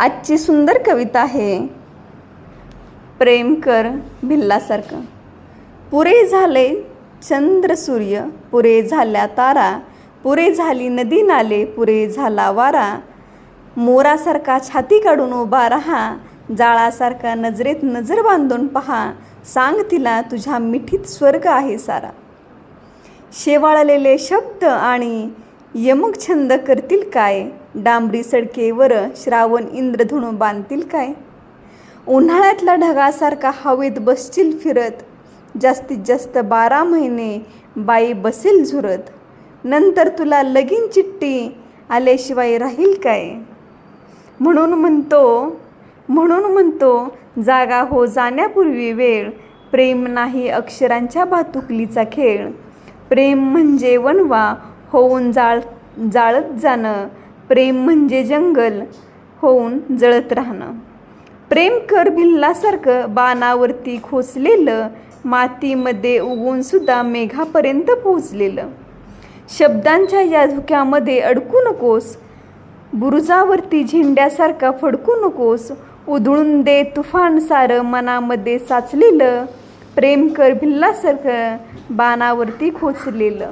आजची सुंदर कविता आहे. प्रेम कर भिल्लासारखं. पुरे झाले चंद्र सूर्य पुरे झाल्या तारा पुरे झाली नदी नाले पुरे झाला वारा. मोरासारखा छाती काढून उभा राहा जाळासारखा नजरेत नजर बांधून पहा सांग तिला तुझ्या मिठीत स्वर्ग आहे सारा. शेवाळलेले शब्द आणि यमक छंद करतील काय? डांबरी सडकेवर श्रावण इंद्रधुणू बांधतील काय? उन्हाळ्यातला ढगासारखा हवेत बसतील फिरत जास्तीत जास्त बारा महिने बाई बसेल झुरत. नंतर तुला लगीन चिठ्ठी आल्याशिवाय राहील काय? म्हणून म्हणतो म्हणून म्हणतो जागा हो जाण्यापूर्वी वेळ. प्रेम नाही अक्षरांच्या भातुकलीचा खेळ. प्रेम म्हणजे वनवा होऊन जाळ जाळत जाणं. प्रेम म्हणजे जंगल होऊन जळत राहणं. प्रेम कर भिल्लासारखं बाणावरती खोचलेलं मातीमध्ये उगून सुद्धा मेघापर्यंत पोचलेलं शब्दांच्या या धुक्यामध्ये अडकू नकोस. बुरुजावरती झेंड्यासारखा फडकू नकोस. उधळून दे तुफान सारं मनामध्ये साचलेलं. प्रेम कर भिल्लासारखं बाणावरती खोचलेलं.